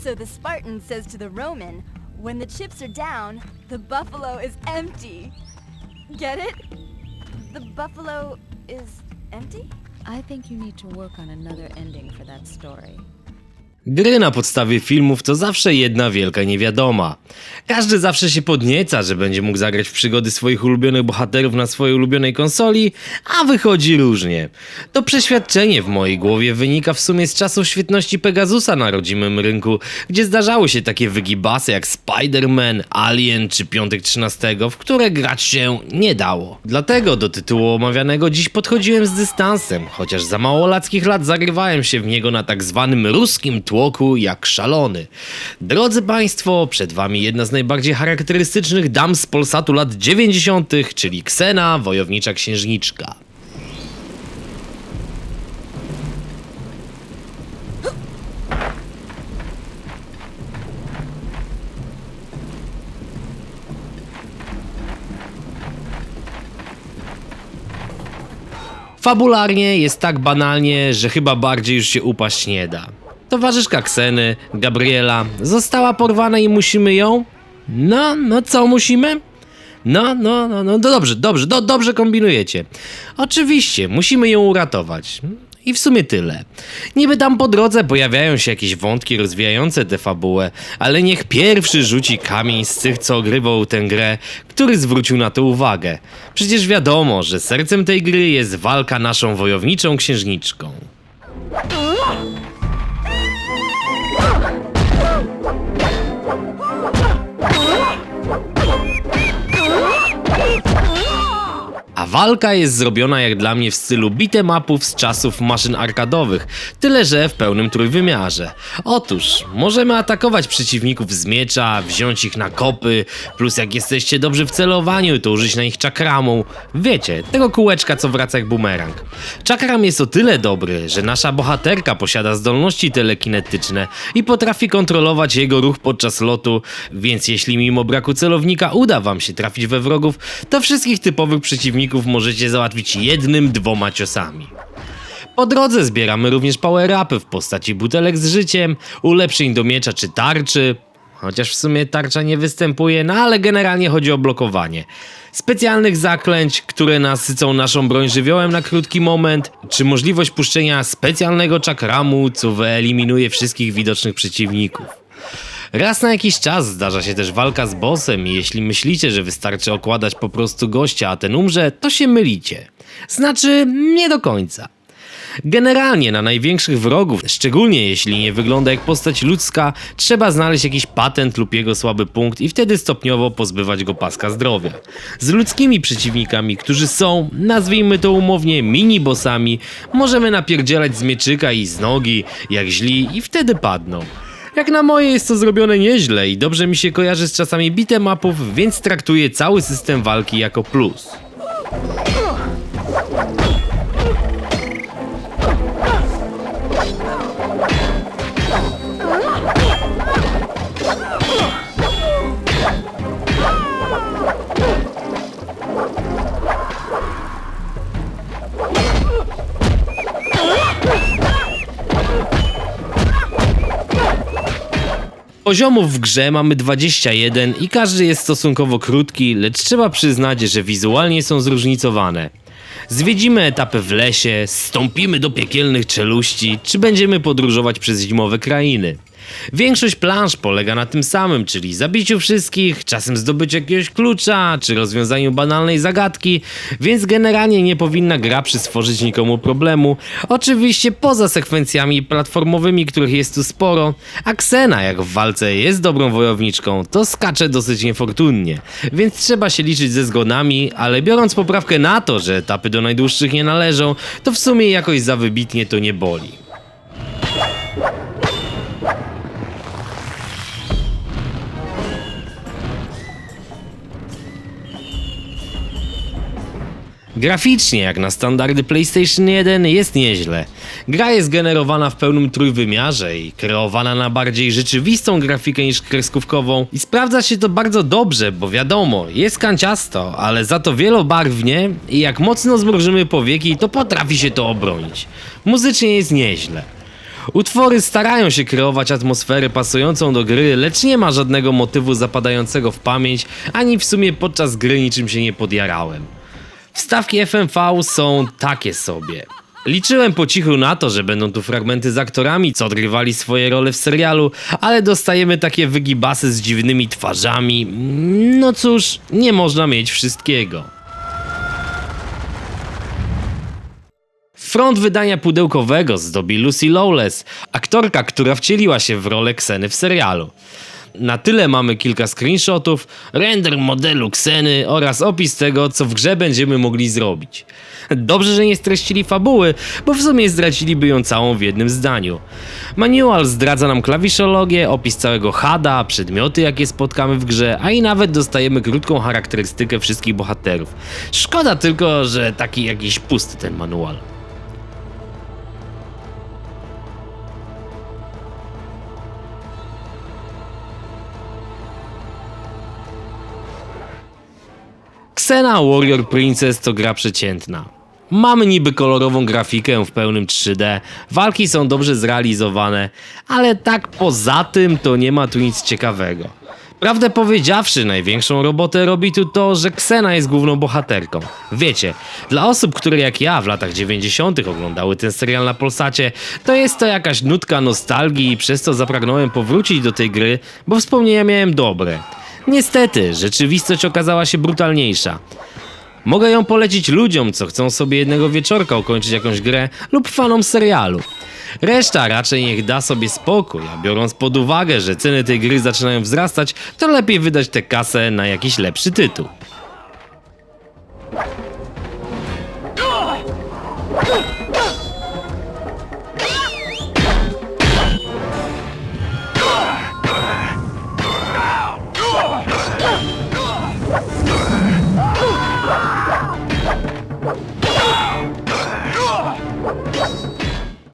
So the Spartan says to the Roman, when the chips are down, the buffalo is empty. Get it? The buffalo is empty? I think you need to work on another ending for that story. Gry na podstawie filmów to zawsze jedna wielka niewiadoma. Każdy zawsze się podnieca, że będzie mógł zagrać w przygody swoich ulubionych bohaterów na swojej ulubionej konsoli, a wychodzi różnie. To przeświadczenie w mojej głowie wynika w sumie z czasów świetności Pegasusa na rodzimym rynku, gdzie zdarzały się takie wygibasy jak Spider-Man, Alien czy Piątek 13, w które grać się nie dało. Dlatego do tytułu omawianego dziś podchodziłem z dystansem, chociaż za małolackich lat zagrywałem się w niego na tak zwanym ruskim tłoku jak szalony. Drodzy Państwo, przed Wami jedna z najbardziej charakterystycznych dam z Polsatu lat 90., czyli Ksena, wojownicza księżniczka. Fabularnie jest tak banalnie, że chyba bardziej już się upaść nie da. Towarzyszka Kseny, Gabriela, została porwana i musimy ją? No, no co musimy? No, no, no, no, dobrze, dobrze, do, dobrze kombinujecie. Oczywiście, musimy ją uratować. I w sumie tyle. Niby tam po drodze pojawiają się jakieś wątki rozwijające tę fabułę, ale niech pierwszy rzuci kamień z tych, co ogrywał tę grę, który zwrócił na to uwagę. Przecież wiadomo, że sercem tej gry jest walka naszą wojowniczą księżniczką. Walka jest zrobiona jak dla mnie w stylu beat'em z czasów maszyn arkadowych, tyle że w pełnym trójwymiarze. Otóż, możemy atakować przeciwników z miecza, wziąć ich na kopy, plus jak jesteście dobrzy w celowaniu, to użyć na nich czakramu. Wiecie, tego kółeczka co wraca jak bumerang. Czakram jest o tyle dobry, że nasza bohaterka posiada zdolności telekinetyczne i potrafi kontrolować jego ruch podczas lotu, więc jeśli mimo braku celownika uda wam się trafić we wrogów, to wszystkich typowych przeciwników możecie załatwić jednym, dwoma ciosami. Po drodze zbieramy również power-upy w postaci butelek z życiem, ulepszeń do miecza czy tarczy, chociaż w sumie tarcza nie występuje, no ale generalnie chodzi o blokowanie. Specjalnych zaklęć, które nasycą naszą broń żywiołem na krótki moment, czy możliwość puszczenia specjalnego czakramu, co wyeliminuje wszystkich widocznych przeciwników. Raz na jakiś czas zdarza się też walka z bossem i jeśli myślicie, że wystarczy okładać po prostu gościa, a ten umrze, to się mylicie. Znaczy, nie do końca. Generalnie na największych wrogów, szczególnie jeśli nie wygląda jak postać ludzka, trzeba znaleźć jakiś patent lub jego słaby punkt i wtedy stopniowo pozbywać go paska zdrowia. Z ludzkimi przeciwnikami, którzy są, nazwijmy to umownie, mini-bossami, możemy napierdzielać z mieczyka i z nogi, jak źli i wtedy padną. Jak na moje jest to zrobione nieźle i dobrze mi się kojarzy z czasami beat'em upów, więc traktuję cały system walki jako plus. Poziomów w grze mamy 21 i każdy jest stosunkowo krótki, lecz trzeba przyznać, że wizualnie są zróżnicowane. Zwiedzimy etapy w lesie, stąpimy do piekielnych czeluści, czy będziemy podróżować przez zimowe krainy. Większość planż polega na tym samym, czyli zabiciu wszystkich, czasem zdobyciu jakiegoś klucza, czy rozwiązaniu banalnej zagadki, więc generalnie nie powinna gra przystworzyć nikomu problemu. Oczywiście poza sekwencjami platformowymi, których jest tu sporo, a Ksena jak w walce jest dobrą wojowniczką, to skacze dosyć niefortunnie, więc trzeba się liczyć ze zgonami, ale biorąc poprawkę na to, że etapy do najdłuższych nie należą, to w sumie jakoś za wybitnie to nie boli. Graficznie, jak na standardy PlayStation 1, jest nieźle. Gra jest generowana w pełnym trójwymiarze i kreowana na bardziej rzeczywistą grafikę niż kreskówkową i sprawdza się to bardzo dobrze, bo wiadomo, jest kanciasto, ale za to wielobarwnie i jak mocno zmrużymy powieki, to potrafi się to obronić. Muzycznie jest nieźle. Utwory starają się kreować atmosferę pasującą do gry, lecz nie ma żadnego motywu zapadającego w pamięć, ani w sumie podczas gry niczym się nie podjarałem. Wstawki FMV są takie sobie. Liczyłem po cichu na to, że będą tu fragmenty z aktorami, co odgrywali swoje role w serialu, ale dostajemy takie wygibasy z dziwnymi twarzami. No cóż, nie można mieć wszystkiego. Front wydania pudełkowego zdobi Lucy Lawless, aktorka, która wcieliła się w rolę Kseny w serialu. Na tyle mamy kilka screenshotów, render modelu Kseny oraz opis tego, co w grze będziemy mogli zrobić. Dobrze, że nie streścili fabuły, bo w sumie zdradziliby ją całą w jednym zdaniu. Manual zdradza nam klawiszologię, opis całego HADa, przedmioty jakie spotkamy w grze, a i nawet dostajemy krótką charakterystykę wszystkich bohaterów. Szkoda tylko, że taki jakiś pusty ten manual. Xena Warrior Princess to gra przeciętna. Mamy niby kolorową grafikę w pełnym 3D, walki są dobrze zrealizowane, ale tak poza tym to nie ma tu nic ciekawego. Prawdę powiedziawszy, największą robotę robi tu to, że Xena jest główną bohaterką. Wiecie, dla osób, które jak ja w latach 90. oglądały ten serial na Polsacie, to jest to jakaś nutka nostalgii i przez to zapragnąłem powrócić do tej gry, bo wspomnienia miałem dobre. Niestety, rzeczywistość okazała się brutalniejsza. Mogę ją polecić ludziom, co chcą sobie jednego wieczorka ukończyć jakąś grę lub fanom serialu. Reszta raczej niech da sobie spokój, a biorąc pod uwagę, że ceny tej gry zaczynają wzrastać, to lepiej wydać tę kasę na jakiś lepszy tytuł.